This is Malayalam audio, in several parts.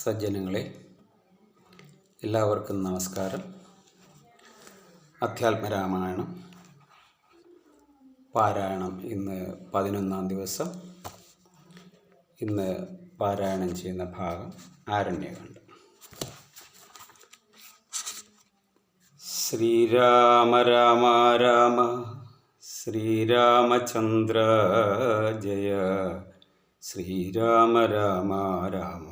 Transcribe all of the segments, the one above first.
സജ്ജനങ്ങളെ എല്ലാവർക്കും നമസ്കാരം. അധ്യാത്മരാമായണം പാരായണം ഇന്ന് പതിനൊന്നാം ദിവസം. ഇന്ന് പാരായണം ചെയ്യുന്ന ഭാഗം ആരണ്യകണ്ഠം ശ്രീരാമ രാമ രാമ ശ്രീരാമചന്ദ്ര ജയ ശ്രീരാമ രാമ രാമ.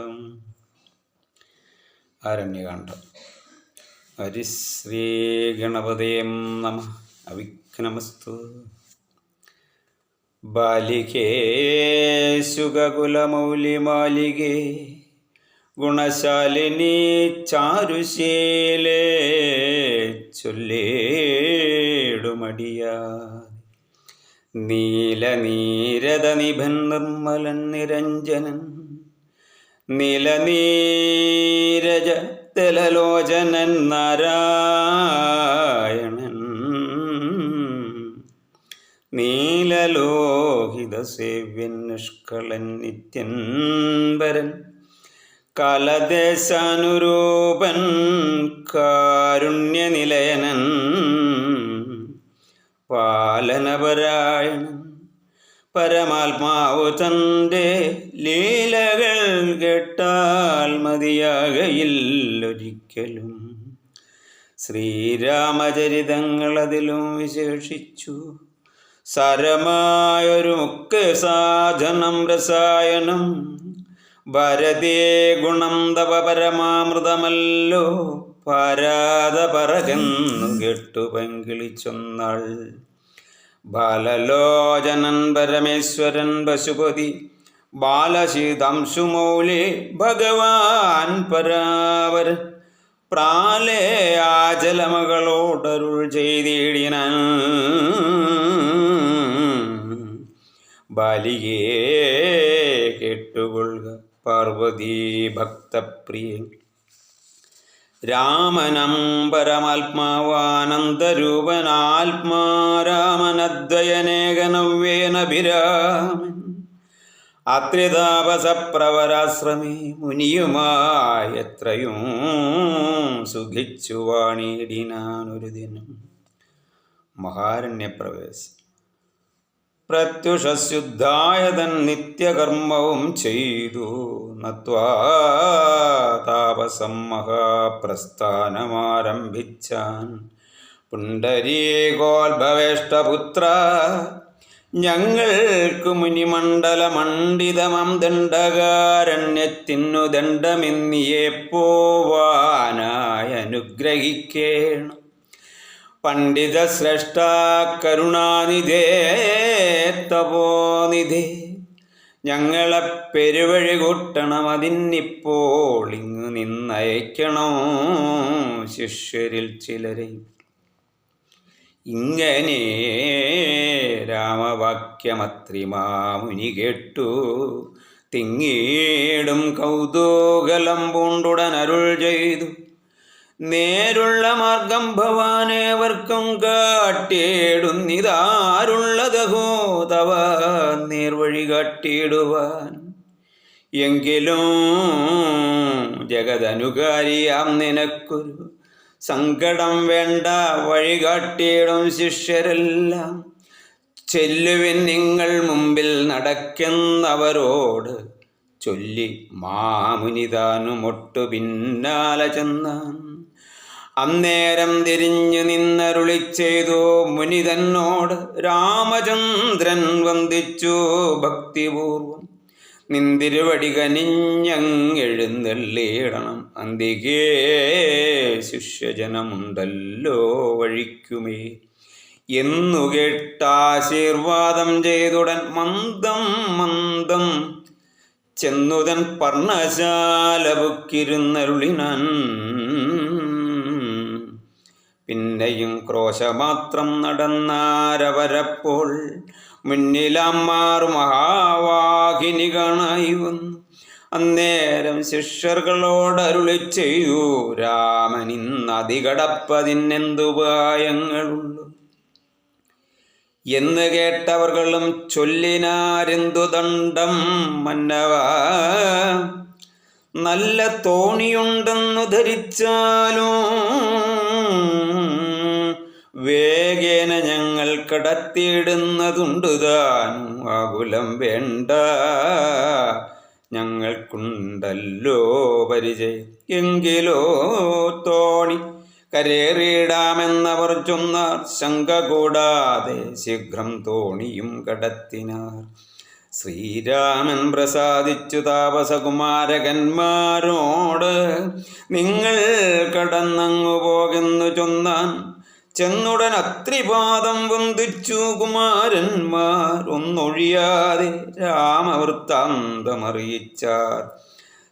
ആരണ്യകാന്ഡം ഹരിശ്രീ ഗണപതയം നമ. അവിഘ്നമസ്തു. ബാലികേ സുഖകുലമൗലിമാലികേ ഗുണശാലിനി ചാരുശീലേ ചൊല്ലേടുമടിയ നീലനീരത നിഭൻ നിർമ്മലൻ നിരഞ്ജനൻ നീലനീരജ തിലലോചനൻ നാരായണൻ. നീലലോഹിത സേവ്യൻ നിഷ്കളൻ നിത്യൻ വരൻ. കലദേശാനുരൂപൻ കാരുണ്യനിലയനൻ. പാലനപരായണൻ പരമാത്മാവു തന്റെ ലീലകൾ കേട്ടാൽ മതിയാകയില്ലൊരിക്കലും. ശ്രീരാമചരിതങ്ങൾ അതിലും വിശേഷിച്ചു. സാരമായൊരു മുഖ്യ സാധനം രസായനം. ഭരതേ ഗുണം തവ പരമാമൃതമല്ലോ. പാരാത പറകെന്നു കേട്ടു പങ്കിളിച്ചൊന്നാൾ. ബാലലോചനൻ പരമേശ്വരൻ പശുപതി ബാലശീതംശുമൗലി ഭഗവാൻ പരാവർ. പ്രാലേ ആചലമകളോടരുൾ ചെയ്തിടിനാൻ. ബാലികേ കേട്ടുകൊള്ളുക പാർവതി ഭക്തപ്രിയൻ. രാമനം പരമാത്മാവാനന്ദരൂപനാത്മാരാമനദ്വയനേകനവ്യേനഭിരാമൻ അത്രിതാപസപ്രവരാശ്രമേ മുനിയുമായി എത്രയും സുഖിച്ചു വാണിയിടിനാനൊരു ദിനം. മഹാരണ്യപ്രവേശം. പ്രത്യുഷശുദ്ധായ തൻ നിത്യകർമ്മവും ചെയ്തു. നത്വാ താപസം മഹാപ്രസ്ഥാനമാരംഭിച്ചാൻ. പുണ്ടരീകോത്ഭവേഷ്ടപുത്ര ഞങ്ങൾക്ക് മുനിമണ്ഡല മണ്ഡിതമം ദണ്ഡകാരണ്യത്തിനു ദണ്ഡമെന്നിയെ പോവാനായി അനുഗ്രഹിക്കേണം പണ്ഡിത ശ്രേഷ്ഠ കരുണാനിധേ തപോനിധേ ഞങ്ങളെ പെരുവഴി കൂട്ടണം അതിന്നിപ്പോൾ ഇങ്ങ് നിന്നയക്കണോ ശിഷ്യരിൽ ചിലരെ? ഇങ്ങനെ രാമവാക്യമത്രിമാമുനി കേട്ടു. തിങ്ങീടും കൗതൂകലം പൂണ്ടുടൻ അരുൾ ചെയ്തു. നേരുള്ള മാർഗം ഭവാനേവർക്കും കാട്ടിയിടുന്നിതാരുള്ളതഹോ? തവ നേർവഴി കാട്ടിയിടുവാൻ. എങ്കിലും ജഗതനുകാരിയാം നിനക്കൊരു സങ്കടം വേണ്ട വഴികാട്ടിയിടും ശിഷ്യരെല്ലാം. ചെല്ലുവിൻ നിങ്ങൾ മുമ്പിൽ നടക്കുന്നവരോട് ചൊല്ലി മാമുനി താനുമൊട്ടു പിന്നാലെ ചെന്നാൻ. അന്നേരം തിരിഞ്ഞു നിന്നരുളി ചെയ്തു മുനി തന്നോട് രാമചന്ദ്രൻ വന്ദിച്ചു ഭക്തിപൂർവം. നിന്തിരുവടി കനിഞ്ഞെഴുന്നള്ളിയിടണം അന്തികേ ശിഷ്യജനമുണ്ടല്ലോ വഴിക്കുമേ. എന്നു കേട്ടാശീർവാദം ചെയ്തുടൻ മന്ദം മന്ദം ചെന്നുതൻ പർണശാല ബുക്കിരുന്നരുളിനാൻ പിന്നെയും ക്രോശമാത്രം നടന്നാരവരപ്പോൾ മുന്നിലമ്മാറു മഹാവാഹിനി കാണായി വന്നു അന്നേരം ശിഷ്യർകളോടരുളി ചെയ്തു രാമനിന്ന് അതികടപ്പതിനെന്തുപായങ്ങളുള്ളു എന്ന് കേട്ടവർകളും ചൊല്ലിനാരെന്തു ദണ്ഡം മന്നവ? നല്ല തോണിയുണ്ടെന്നു ധരിച്ചാലും? വേഗേന ഞങ്ങൾ കടത്തിയിടുന്നതുണ്ട് താനും ആകുലം വേണ്ട. ഞങ്ങൾക്കുണ്ടല്ലോ പരിചയം എങ്കിലോ തോണി കരേറിയിടാമെന്നവർ ചൊന്നാർ. ശങ്ക കൂടാതെ ശീഘ്രം തോണിയും കടത്തിനാർ. ശ്രീരാമൻ പ്രസാദിച്ചു താപസകുമാരകന്മാരോട് നിങ്ങൾ കടന്നങ്ങു പോകുന്നു ചൊന്നാൻ ചെന്നുടൻ അത്രിപാദം വന്ദിച്ചു കുമാരന്മാർ. ഒന്നൊഴിയാതെ രാമവൃത്താന്തമറിയിച്ചാർ.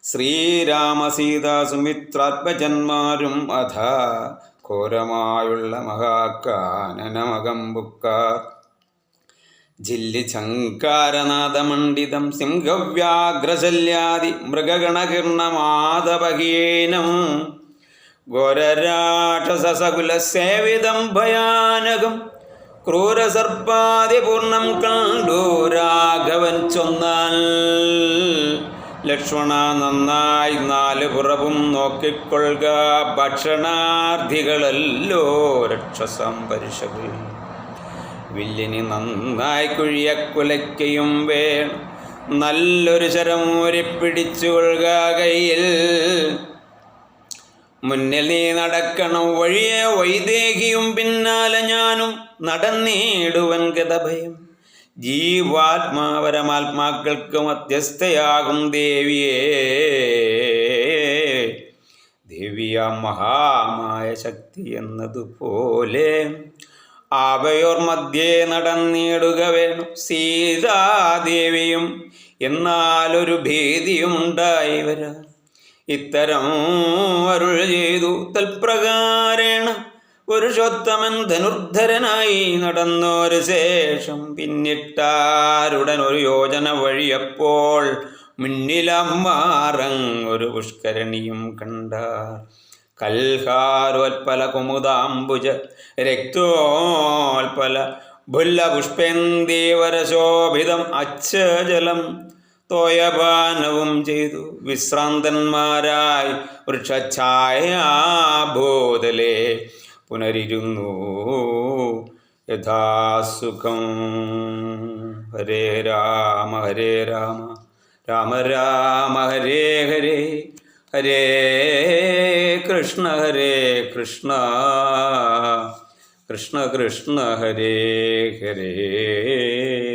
ശ്രീരാമ സീതാ സുമിത്രാത്മജന്മാരും അഥാ ഘോരമായുള്ള മഹാകാനനമകമ്പുക്കാർ. ജില്ലി ചങ്കാരനാഥമണ്ഡിതം സിംഹവ്യാഘ്രശല്യാദി മൃഗഗണകീർണമാതപഹീനം ഘോരരാക്ഷസകുലസേവിതം ഭയാനകം. ക്രൂരസർപ്പാതിപൂർണം കണ്ടു രാഘവൻ ചൊന്നാൽ. ലക്ഷ്മണ നന്നായി നാല് പുറവും നോക്കിക്കൊള്ളുക. ഭക്ഷണാർത്ഥികളല്ലോ രക്ഷസം പരിശകൾ വില്ലിന് നന്നായി കുഴിയ കുലയ്ക്കയും വേണം. നല്ലൊരു ശരമൂരി പിടിച്ചു കൊള്ളുക കയ്യിൽ. മുന്നിൽ നീ നടക്കണം വഴിയെ വൈദേഹിയും പിന്നാലെ ഞാനും നടന്നിടുവൻ ഗതഭയം ജീവാത്മാപരമാത്മാക്കൾക്ക് മധ്യസ്ഥയാകും ദേവിയെ. ദേവിയ മഹാമായ ശക്തി എന്നതുപോലെ അവയോർ മധ്യേ നടന്നിടുക വേണം. സീതാദേവിയും എന്നാലൊരു ഭീതിയും ഉണ്ടായി വരാം. ഇത്തരം അരുൾ ചെയ്തു തൽപ്രകാരേണ പുരുഷോത്തമൻ ധനുർധരനായി നടന്നൊരു ശേഷം പിന്നിട്ടാരുടൻ ഒരു യോജന വഴിയപ്പോൾ മുന്നിലമ്മാറങ്ങൊരു പുഷ്കരണിയും കണ്ടാർ. കൽഹാരോൽപല കുമുദാംബുജ രക്തോൽപല ഭുല്ലപുഷ്പേന്ദീവരശോഭിതം അച്ഛജലം തോയപാനവും ചെയ്തു. വിശ്രാന്തന്മാരായി വൃക്ഷഛായാബോധലെ പുനരിരുന്നു. യഥാസുഖം. ഹരേ രാമ ഹരേ രാമ. രാമ രാമ ഹരേ ഹരേ. ഹരേ കൃഷ്ണ ഹരേ കൃഷ്ണ. കൃഷ്ണ കൃഷ്ണ ഹരേ ഹരേ.